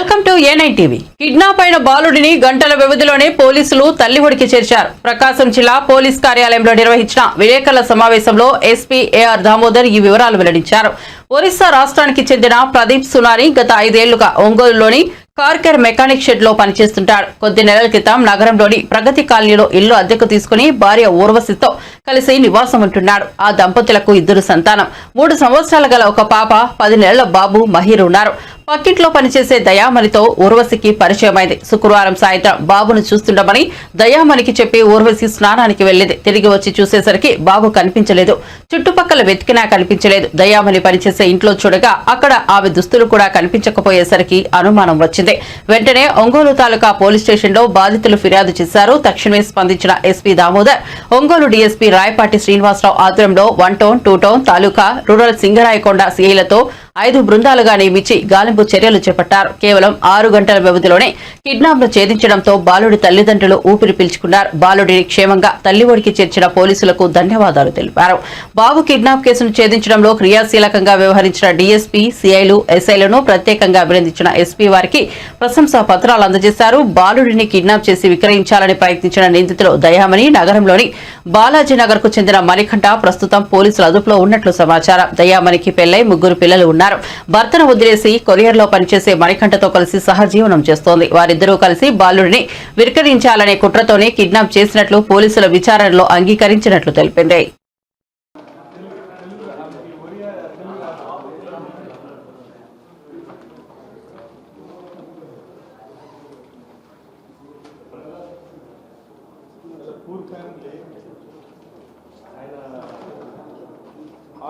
Welcome to ఏనై TV. Kidnap అయిన బాలుడిని గంటల వ్యవధిలోనే పోలీసులు తల్లి ఒడికి చేర్చారు. ప్రకాశం జిల్లా పోలీస్ కార్యాలయంలో నిర్వహించిన విలేకరుల సమావేశంలో ఎస్పీ ఏఆర్ దామోదర్ ఈ వివరాలు వెల్లడించారు. ఒరిస్సా రాష్ట్రానికి చెందిన ప్రదీప్ సునారి గత ఐదేళ్ళుగా ఒంగోలులోని కార్కెర్ మెకానిక్ షెడ్లో పనిచేస్తుంటాడు. కొద్ది నెలల క్రితం నగరంలోని ప్రగతి కాలనీలో ఇల్లు అద్దెకు తీసుకుని భార్య ఊర్వశితో కలిసి నివాసం ఉంటున్నాడు. ఆ దంపతులకు ఇద్దరు సంతానం. మూడు సంవత్సరాల గల ఒక పాప పది నెలల బాబు మహీర్ ఉన్నారు. పక్కింట్లో పనిచేసే దయామణితో ఊర్వశికి పరిచయమైంది. శుక్రవారం సాయంత్రం బాబును చూస్తుండమని దయామణికి చెప్పి ఊర్వశి స్నానానికి వెళ్ళింది తిరిగి వచ్చి చూసేసరికి బాబు కనిపించలేదు. చుట్టుపక్కల వెతికినా కనిపించలేదు. దయామణి పనిచేసే ఇంట్లో చూడగా అక్కడ ఆమె దుస్తులు కూడా కనిపించకపోయేసరికి అనుమానం వచ్చింది. వెంటనే ఒంగోలు తాలూకా పోలీస్ స్టేషన్లో బాధితులు ఫిర్యాదు చేశారు. తక్షణమే స్పందించిన ఎస్పీ దామోదర్. ఒంగోలు డీఎస్పీ రాయపాటి శ్రీనివాసరావు ఆధ్వర్యంలో one town two town taluka rural Singarayakonda సీఐలతో ఐదు బృందాలుగా నియమించి గాలింపు చర్యలు చేపట్టారు. కేవలం ఆరు గంటల వ్యవధిలోనే కిడ్నాప్ను ఛేదించడంతో బాలుడి తల్లిదండ్రులు ఊపిరి పీల్చుకున్నారు. బాలుడిని క్షేమంగా తల్లి ఒడికి చేర్చిన పోలీసులకు ధన్యవాదాలు తెలిపారు. బాబు కిడ్నాప్ కేసును ఛేదించడంలో క్రియాశీలకంగా వ్యవహరించిన డీఎస్పీ సిఐలు ఎస్ఐలను ప్రత్యేకంగా అభినందించిన ఎస్పీ వారికి ప్రశంసా పత్రాలు అందజేశారు. బాలుడిని కిడ్నాప్ చేసి విక్రయించాలని ప్రయత్నించిన నిందితులు దయామణి నగరంలోని బాలాజీ నగర్కు చెందిన మణికంఠ ప్రస్తుతం పోలీసుల అదుపులో ఉన్నట్లు సమాచారం. దయామణికి పెళ్ళై ముగ్గురు పిల్లలు ఉన్నారు. భర్తను వదిలేసి కొరియర్లో పనిచేసే మణికంఠతో కలిసి సహజీవనం చేస్తోంది. వారిద్దరూ కలిసి బాలుడిని విక్రయించాలనే కుట్రతోనే కిడ్నాప్ చేసినట్లు పోలీసుల విచారణలో అంగీకరించినట్లు తెలిపింది. పూర్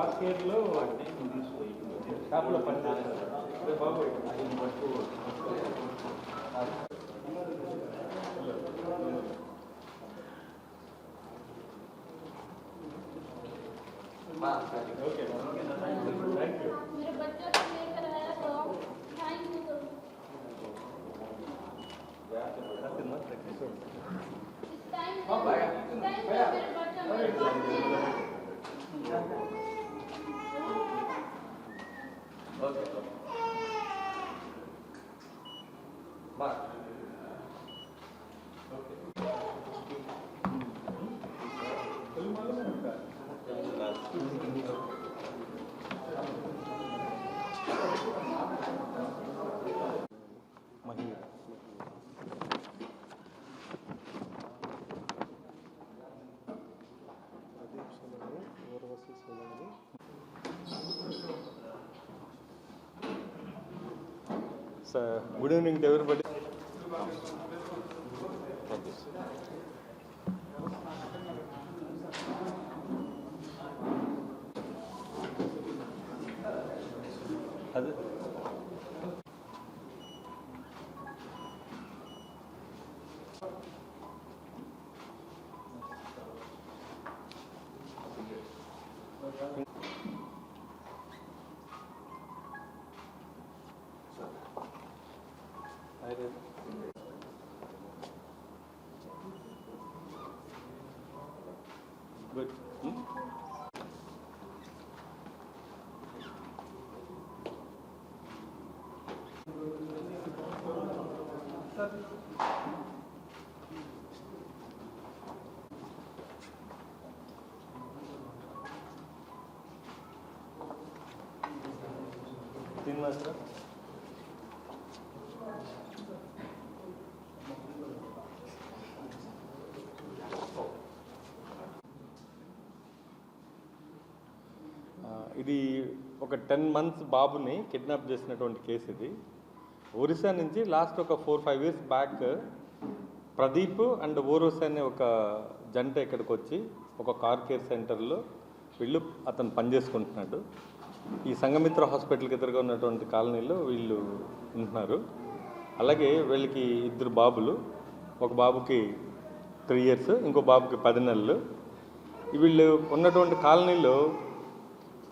ఆర్కేడ్లో షాప్లో పనిచేస్తారు బాబు ఓకే థ్యాంక్ యూ मेरे बच्चों Gracias. Good evening everybody 왜? 응? 뒷마스터? ఇది ఒక టెన్ మంత్స్ బాబుని కిడ్నాప్ చేసినటువంటి కేసు ఇది. ఒరిస్సా నుంచి లాస్ట్ ఒక four five years back Pradeep and ఓరోస్ అనే ఒక జంట ఇక్కడికి వచ్చి ఒక కార్ కేర్ సెంటర్లో వీళ్ళు అతను పనిచేసుకుంటున్నాడు. ఈ సంగమిత్ర హాస్పిటల్కి ఎదురుగా ఉన్నటువంటి కాలనీలో వీళ్ళు ఉంటున్నారు. అలాగే వీళ్ళకి ఇద్దరు బాబులు ఒక బాబుకి త్రీ ఇయర్స్ ఇంకో బాబుకి పది నెలలు. వీళ్ళు ఉన్నటువంటి కాలనీలో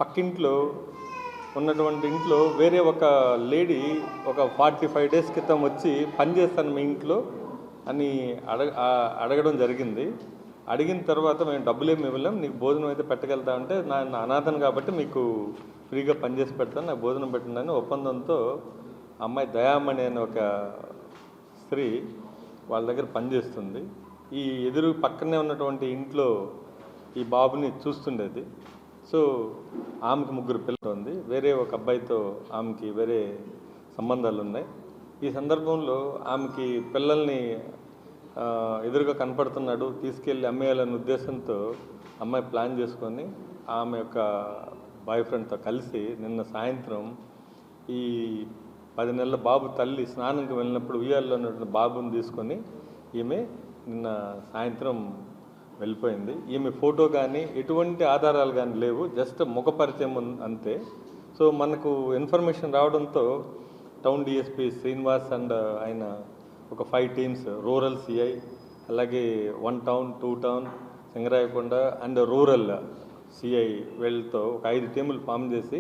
పక్కింట్లో ఉన్నటువంటి ఇంట్లో వేరే ఒక లేడీ ఒక ఫార్టీ ఫైవ్ డేస్ క్రితం వచ్చి పని చేస్తాను మీ ఇంట్లో అని అడగ అడగడం జరిగింది. అడిగిన తర్వాత మేము డబ్బులు ఏమి ఇవ్వలేం నీకు భోజనం అయితే పెట్టగలుగుతా అంటే నా నా అనాథను కాబట్టి మీకు ఫ్రీగా పనిచేసి పెడతాను నాకు భోజనం పెట్టండి అని ఒప్పందంతో అమ్మాయి దయామణి అనే ఒక స్త్రీ వాళ్ళ దగ్గర పనిచేస్తుంది ఈ ఎదురు పక్కనే ఉన్నటువంటి ఇంట్లో ఈ బాబుని చూస్తుండేది. సో ఆమెకి ముగ్గురు పిల్లలు ఉంది. వేరే ఒక అబ్బాయితో ఆమెకి వేరే సంబంధాలు ఉన్నాయి. ఈ సందర్భంలో ఆమెకి పిల్లల్ని ఎదురుగా కనపడుతున్నాడు. తీసుకెళ్ళి అమ్మేయాలనే ఉద్దేశంతో అమ్మాయి ప్లాన్ చేసుకొని ఆమె యొక్క బాయ్ ఫ్రెండ్తో కలిసి నిన్న సాయంత్రం ఈ పది నెలల బాబు తల్లి స్నానంకి వెళ్ళినప్పుడు ఉయ్యాల్లో ఉన్నటువంటి బాబుని తీసుకొని ఈమె నిన్న సాయంత్రం వెళ్ళిపోయింది. ఈమె ఫోటో కానీ ఎటువంటి ఆధారాలు కానీ లేవు. జస్ట్ ముఖ పరిచయం అంతే. సో మనకు ఇన్ఫర్మేషన్ రావడంతో టౌన్ డిఎస్పి శ్రీనివాస్ అండ్ ఆయన ఒక ఫైవ్ టీమ్స్ రూరల్ సిఐ అలాగే one town two town Singarayakonda and rural CI వీళ్ళతో ఒక ఐదు టీములు ఫామ్ చేసి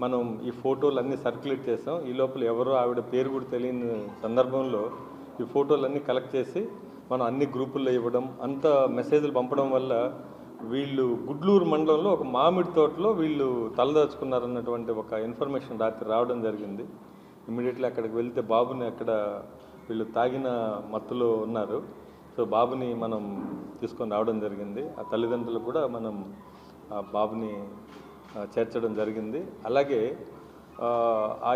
మనం ఈ ఫోటోలు అన్నీ సర్క్యులేట్ చేసాం. ఈ లోపల ఎవరో ఆవిడ పేరు కూడా తెలియని సందర్భంలో ఈ ఫోటోలన్నీ కలెక్ట్ చేసి మనం అన్ని గ్రూపుల్లో ఇవ్వడం అంత మెసేజ్లు పంపడం వల్ల వీళ్ళు గుడ్లూరు మండలంలో ఒక మామిడి తోటలో వీళ్ళు తలదాచుకున్నారన్నటువంటి ఒక ఇన్ఫర్మేషన్ రాత్రి రావడం జరిగింది. ఇమీడియట్లీ అక్కడికి వెళ్తే బాబుని అక్కడ వీళ్ళు తాగిన మత్తులో ఉన్నారు. సో బాబుని మనం తీసుకొని రావడం జరిగింది. ఆ తల్లిదండ్రులు కూడా మనం ఆ బాబుని చేర్చడం జరిగింది. అలాగే ఆ,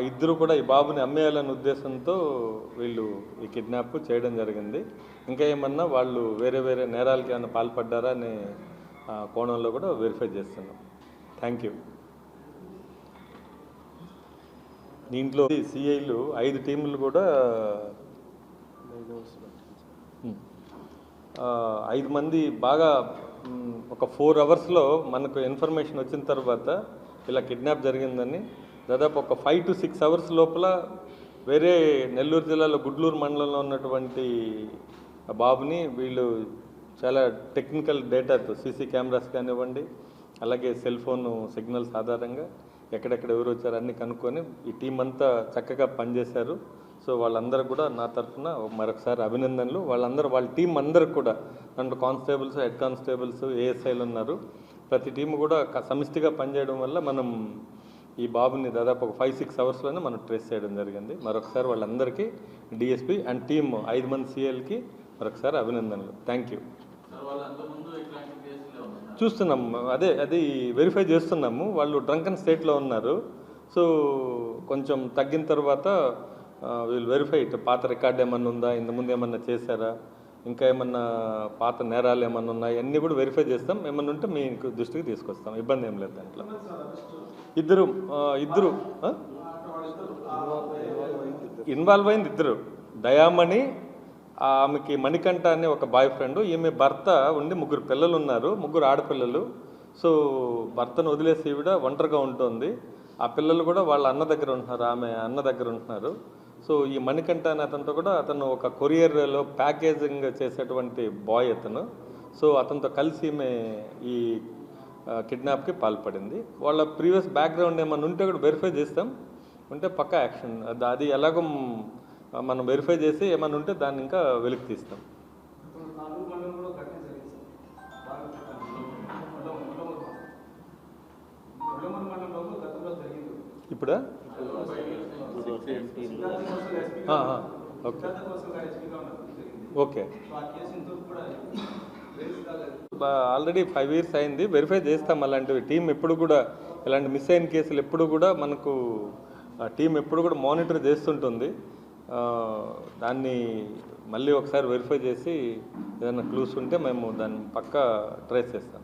ఇద్దరు కూడా ఈ బాబుని అమ్మేయాలనే ఉద్దేశంతో వీళ్ళు ఈ కిడ్నాప్ చేయడం జరిగింది. ఇంకా ఏమన్నా వాళ్ళు వేరే వేరే నేరాలకి ఏమైనా పాల్పడ్డారా అనే కోణంలో కూడా వెరిఫై చేస్తున్నాం. Thank you. దీంట్లో సిఐలు ఐదు టీములు కూడా ఐదు మంది బాగా ఒక ఫోర్ అవర్స్లో మనకు ఇన్ఫర్మేషన్ వచ్చిన తర్వాత ఇలా కిడ్నాప్ జరిగిందని దాదాపు ఒక ఫైవ్ టు సిక్స్ అవర్స్ లోపల వేరే నెల్లూరు జిల్లాలో గుడ్లూరు మండలంలో ఉన్నటువంటి బాబుని వీళ్ళు చాలా టెక్నికల్ డేటాతో సీసీ కెమెరాస్ కానివ్వండి అలాగే సెల్ ఫోన్ సిగ్నల్స్ ఆధారంగా ఎక్కడెక్కడ ఎవరు వచ్చారు అన్ని కనుక్కొని ఈ టీం అంతా చక్కగా పనిచేశారు. సో వాళ్ళందరూ కూడా నా తరఫున మరొకసారి అభినందనలు. వాళ్ళందరూ వాళ్ళ టీం అందరూ కూడా దాంట్లో కానిస్టేబుల్స్ హెడ్ కానిస్టేబుల్స్ ఏఎస్ఐలు ఉన్నారు. ప్రతి టీం కూడా సమిష్టిగా పనిచేయడం వల్ల మనం ఈ బాబుని దాదాపు ఒక ఫైవ్ సిక్స్ అవర్స్లోనే మనం ట్రేస్ చేయడం జరిగింది. మరొకసారి వాళ్ళందరికీ డిఎస్పి అండ్ టీమ్ ఐదు మంది సీఎల్కి మరొకసారి అభినందనలు. థ్యాంక్ యూ చూస్తున్నాం. అదే అది వెరిఫై చేస్తున్నాము. వాళ్ళు డ్రంకన్ స్టేట్లో ఉన్నారు. సో కొంచెం తగ్గిన తర్వాత వీళ్ళు వెరిఫై పాత రికార్డ్ ఏమన్నా ఉందా? ఇంతకుముందు ఏమన్నా చేశారా? ఇంకా ఏమన్నా పాత నేరాలు ఏమన్నా ఉన్నాయా? అన్నీ కూడా వెరిఫై చేస్తాం. ఏమన్నా ఉంటే మీకు దృష్టికి తీసుకొస్తాం. ఇబ్బంది ఏం లేదు దాంట్లో. ఇద్దరు ఇద్దరు ఇన్వాల్వ్ అయింది ఇద్దరు. దయామణి ఆమెకి మణికంఠ అనే ఒక బాయ్ ఫ్రెండ్ ఈమె భర్త ఉండి ముగ్గురు పిల్లలు ఉన్నారు. ముగ్గురు ఆడపిల్లలు. సో భర్తను వదిలేసి ఈవిడ ఒంటరిగా ఉంటుంది. ఆ పిల్లలు కూడా వాళ్ళ అన్న దగ్గర ఉంటున్నారు. ఆమె అన్న దగ్గర ఉంటున్నారు. సో ఈ మణికంఠ అనే అతనితో కూడా అతను ఒక కొరియర్లో ప్యాకేజింగ్ చేసేటువంటి బాయ్ అతను. సో అతనితో కలిసి ఈమె ఈ కిడ్నాప్కి పాల్పడింది. వాళ్ళ ప్రీవియస్ బ్యాక్గ్రౌండ్ ఏమైనా ఉంటే కూడా వెరిఫై చేస్తాం. ఉంటే పక్కా యాక్షన్. అది- అది ఎలాగో మనం వెరిఫై చేసి ఏమైనా ఉంటే దాన్ని ఇంకా వెలికి తీస్తాం. ఇప్పుడా? Okay. Okay. Already five years అయింది. వెరిఫై చేస్తాం అలాంటివి. టీం ఎప్పుడు కూడా ఇలాంటి మిస్ అయిన కేసులు ఎప్పుడు కూడా మనకు టీం ఎప్పుడు కూడా మానిటర్ చేస్తుంటుంది. దాన్ని మళ్ళీ ఒకసారి వెరిఫై చేసి ఏదైనా క్లూస్ ఉంటే మేము దాన్ని పక్కా ట్రేస్ చేస్తాం.